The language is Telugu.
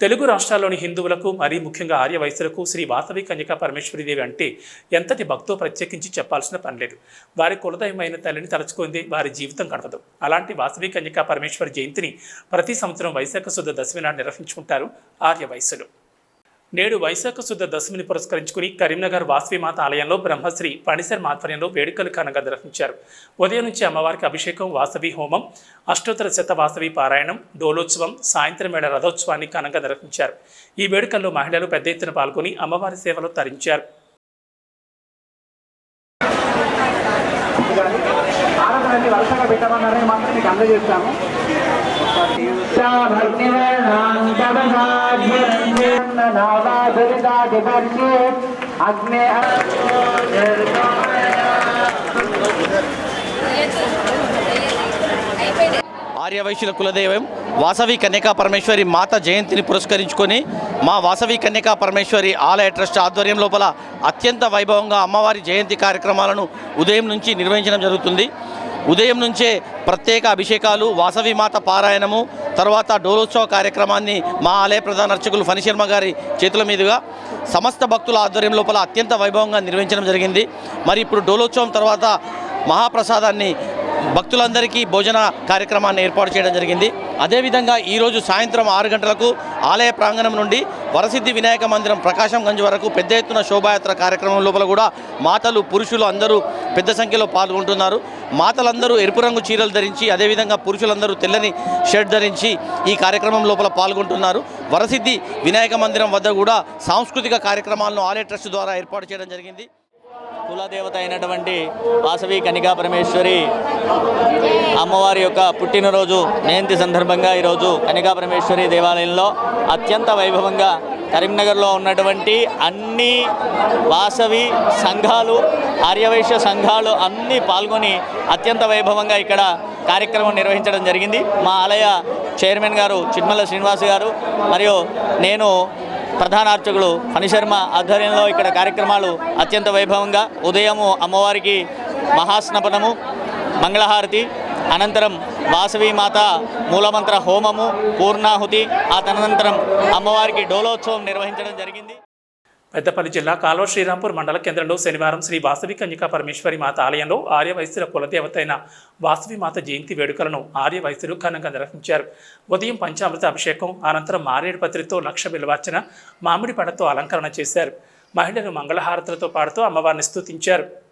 తెలుగు రాష్ట్రాల్లోని హిందువులకు మరీ ముఖ్యంగా ఆర్య వయసులకు శ్రీ వాసవి కన్యకా పరమేశ్వరీదేవి అంటే ఎంతటి భక్తో ప్రత్యేకించి చెప్పాల్సిన పనిలేదు వారి కులదైవమైన తల్లిని తలుచుకుంది వారి జీవితం గడపదు. అలాంటి వాసవి కన్యకా పరమేశ్వరి జయంతిని ప్రతి సంవత్సరం వైశాఖ శుద్ధ దశమి నాడు నిర్వహించుకుంటారు ఆర్య వయసులు నేడు వైశాఖ శుద్ధ దశమిని పురస్కరించుకుని కరీంనగర్ వాసవిమాత ఆలయంలో బ్రహ్మశ్రీ పణిసర్ ఆధ్వర్యంలో వేడుకలు ఘనంగా నిర్వహించారు. ఉదయం నుంచి అమ్మవారికి అభిషేకం వాసవి హోమం అష్టోత్తర శత వాసవి పారాయణం డోలోత్సవం సాయంత్రం వేళ రథోత్సవాన్ని ఘనంగా నిర్వహించారు. ఈ వేడుకల్లో మహిళలు పెద్ద ఎత్తున పాల్గొని అమ్మవారి సేవలో తరించారు. పెట్టమన్నారని మాత్రం మీకు అందజేస్తాము అగ్నే ఆర్యవైశ్యుల కులదైవం వాసవి కన్యకా పరమేశ్వరి మాత జయంతిని పురస్కరించుకొని మా వాసవి కన్యకా పరమేశ్వరి ఆలయ ట్రస్ట్ ఆధ్వర్యం లోపల అత్యంత వైభవంగా అమ్మవారి జయంతి కార్యక్రమాలను ఉదయం నుంచి నిర్వహించడం జరుగుతుంది. ఉదయం నుంచే ప్రత్యేక అభిషేకాలు వాసవి మాత పారాయణము తర్వాత డోలోత్సవ కార్యక్రమాన్ని మా ఆలయ ప్రధాన అర్చకులు ఫణిశర్మ గారి చేతుల మీదుగా సమస్త భక్తుల ఆధ్వర్యం లోపల అత్యంత వైభవంగా నిర్వహించడం జరిగింది. మరి ఇప్పుడు డోలోత్సవం తర్వాత మహాప్రసాదాన్ని భక్తులందరికీ భోజన కార్యక్రమాన్ని ఏర్పాటు చేయడం జరిగింది. అదేవిధంగా ఈరోజు సాయంత్రం ఆరు గంటలకు ఆలయ ప్రాంగణం నుండి వరసిద్ధి వినాయక మందిరం ప్రకాశం గంజ్ వరకు పెద్ద ఎత్తున శోభాయాత్ర కార్యక్రమం లోపల కూడా మాతలు పురుషులు అందరూ పెద్ద సంఖ్యలో పాల్గొంటున్నారు. మాతలందరూ ఎరుపు రంగు చీరలు ధరించి అదేవిధంగా పురుషులందరూ తెల్లని షర్ట్ ధరించి ఈ కార్యక్రమం లోపల పాల్గొంటున్నారు. వరసిద్ధి వినాయక మందిరం వద్ద కూడా సాంస్కృతిక కార్యక్రమాలను ఆలయ ట్రస్ట్ ద్వారా ఏర్పాటు చేయడం జరిగింది. కులదేవత అయినటువంటి వాసవి కనికా పరమేశ్వరి అమ్మవారి యొక్క పుట్టినరోజు జయంతి సందర్భంగా ఈరోజు కనికా పరమేశ్వరి దేవాలయంలో అత్యంత వైభవంగా కరీంనగర్లో ఉన్నటువంటి అన్ని వాసవి సంఘాలు ఆర్యవైశ్య సంఘాలు అన్నీ పాల్గొని అత్యంత వైభవంగా ఇక్కడ కార్యక్రమం నిర్వహించడం జరిగింది. మా ఆలయ చైర్మన్ గారు చిట్మల శ్రీనివాస్ గారు మరియు నేను ప్రధాన అర్చకులు ఫణిశర్మ ఆధ్వర్యంలో ఇక్కడ కార్యక్రమాలు అత్యంత వైభవంగా ఉదయము అమ్మవారికి మహాస్నపనము మంగళహారతి అనంతరం వాసవి మాత మూలమంత్ర హోమము పూర్ణాహుతి ఆ తదనంతరం అమ్మవారికి డోలోత్సవం నిర్వహించడం జరిగింది. పెద్దపల్లి జిల్లా కాల్వ శ్రీరాంపూర్ మండల కేంద్రంలో శనివారం శ్రీ వాసవి కన్యకా పరమేశ్వరి మాత ఆలయంలో ఆర్య కులదేవత అయిన వాసవి మాత జయంతి వేడుకలను ఆర్య ఘనంగా నిర్వహించారు. ఉదయం పంచామృత అభిషేకం అనంతరం మారేడు పత్రితో లక్ష విలువార్చన మామిడి పడతో అలంకరణ చేశారు. మహిళలు మంగళహారతులతో పాడుతూ అమ్మవారిని స్తుతించారు.